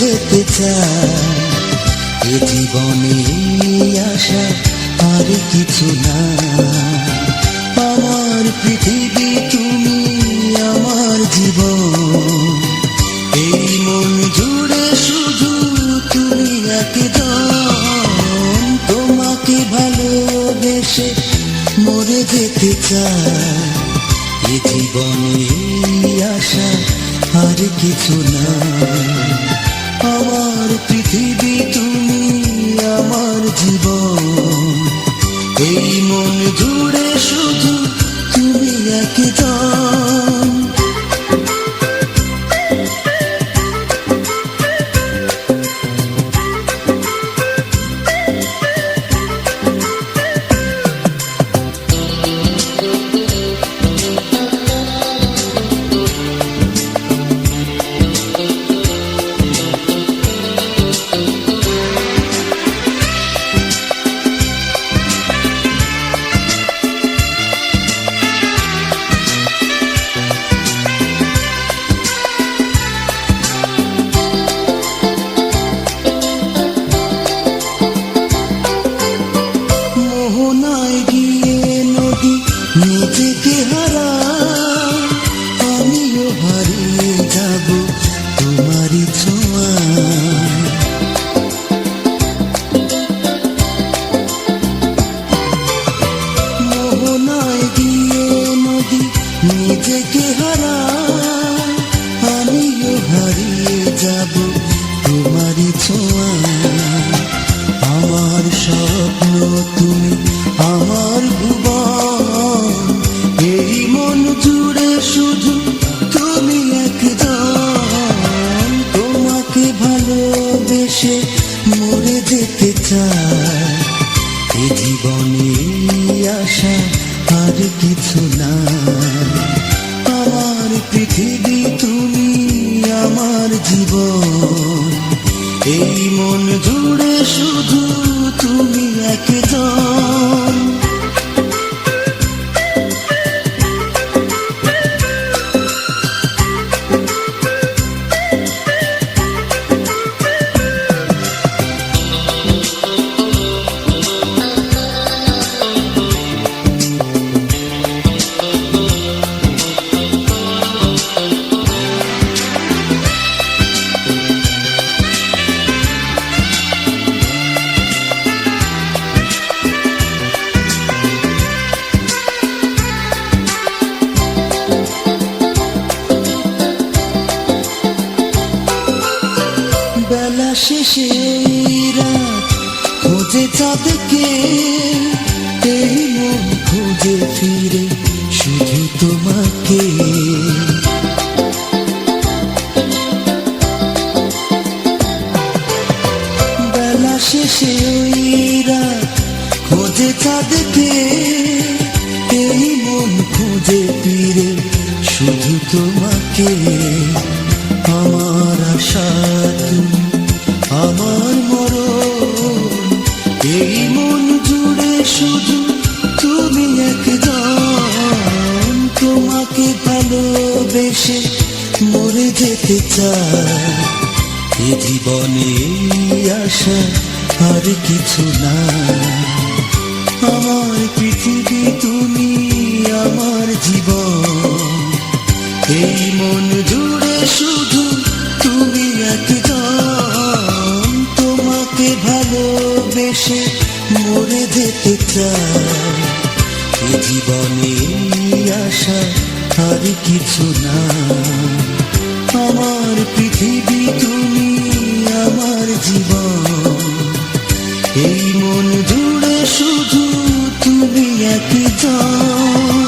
যেতে চাই এ জীবনে আশা আর কিছু না আমার পৃথিবী তুমি আমার জীবন এই মন জুড়ে শুধু তুমি একদম তোমাকে ভালোবেসে মরে যেতে চাই এ জীবনে আশা আর কিছু না। আমার পৃথিবী তুমি আমার জীবন। এই মন জুড়ে শুধু তুমি একদম যাব তোমারই ছোঁয়া। আমার স্বপ্ন তুমি আমার ভুবন। এই মন জুড়ে শুধু তুমি একদম তোমাকে ভালোবেসে মরে যেতে চাই। এ জীবনে আশা আর কিছু না আমার পৃথিবী তুমি আমার জীবন। এই মন জুড়ে শুধু তুমি একদম শেষে রাত খোঁজে চাঁদকে এই মন খুঁজে ফিরে শুধু তোমাকে। বেলা শেষে ওই খোঁজে চাঁদকে এই মন খুঁজে ফিরে শুধু তোমাকে। মরে যেতে চাই এ জীবনে আশা আর কিছু না আমার পৃথিবী, তুমি আমার জীবন। এই মন জুড়ে শুধু তুমি একদম। তোমাকে ভালোবেসে মরে যেতে চাই জীবনে আশা আর কিছু না। আমার পৃথিবী তুমি আমার জীবন। এই মন জুড়ে শুধু তুমি একজন।